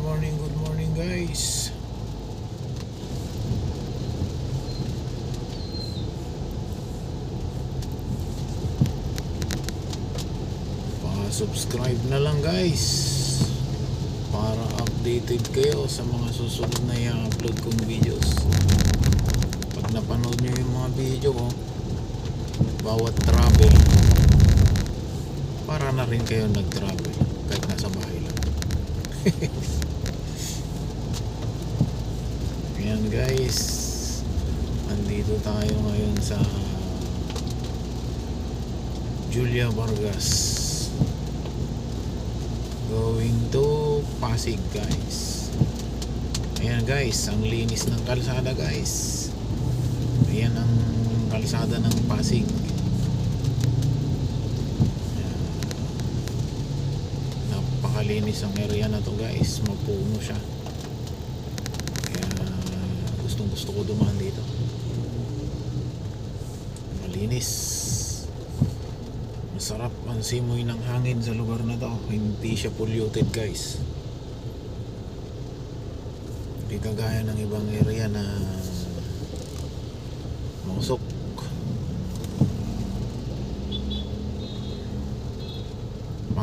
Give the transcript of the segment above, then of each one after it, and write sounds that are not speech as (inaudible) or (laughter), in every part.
morning, good morning guys. Pa-subscribe na lang guys para updated kayo sa mga susunod na i-upload kong videos. Pag napanood nyo yung mga video ko, bawat travel, para na rin kayo nag-travel kahit nasa bahay lang. (laughs) Ayan guys, andito tayo ngayon sa Julia Vargas. Going to Pasig guys. Ayan guys, ang linis ng kalsada guys. Ayan ang kalsada ng Pasig. Ayan. Napakalinis ang area na to guys. Mapuno siya. Kaya gustong gusto ko dumaan dito. Malinis. Masarap ang simoy ng hangin sa lugar na to. Hindi siya polluted guys. Hindi kagaya ng ibang area na mausok.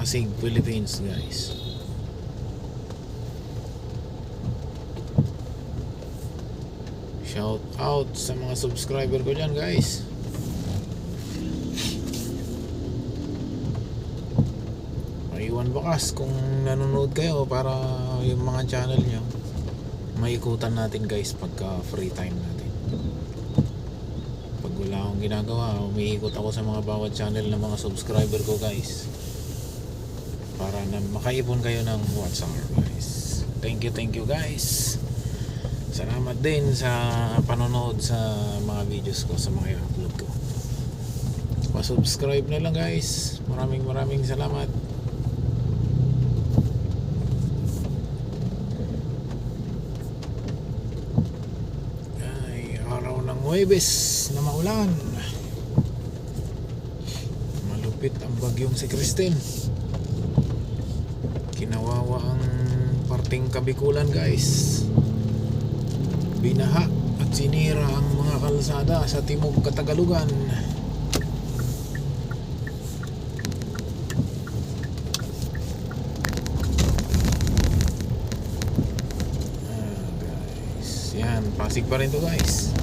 Pasig, Philippines guys. Shout out sa mga subscriber ko dyan guys. Maiwan bakas kung nanonood kayo para yung mga channel nyo maikutan natin guys pagka free time natin. Pag wala akong ginagawa, umiikot ako sa mga bawat channel ng mga subscriber ko guys. Para na makaipon kayo ng hour guys. Thank you, thank you guys. Salamat din sa panonood sa mga videos ko sa mga i-upload ko. Pa-subscribe na lang guys. Maraming maraming salamat. Ay, araw ng Huwebes na maulan. Malupit ang bagyong si Christine. Kinawawa ang parting kabikulan guys. Binaha at sinira ang mga kalsada sa timog Katagalugan. Ah, guys. Yan, Pasig pa rin to guys.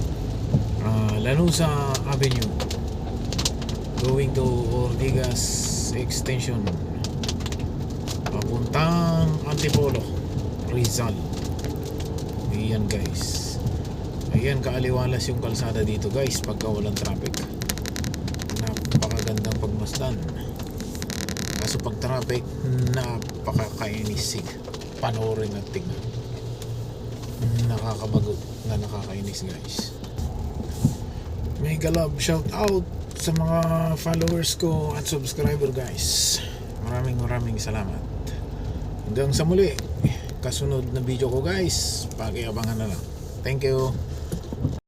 Ah, Lanusa Avenue. Going to Ortigas Extension. Papuntang Antipolo, Rizal. Ayan guys. Ayan kaaliwalas yung kalsada dito guys pagka walang traffic. Napakagandang pagmasdan. Kaso pag traffic, napakakainis. Panoorin at tignan nakakabagot na nakakainis guys mega love shout out sa mga followers ko at subscriber guys maraming maraming salamat hanggang sa muli. Kasunod na video ko guys. Pakiabangan na lang. Thank you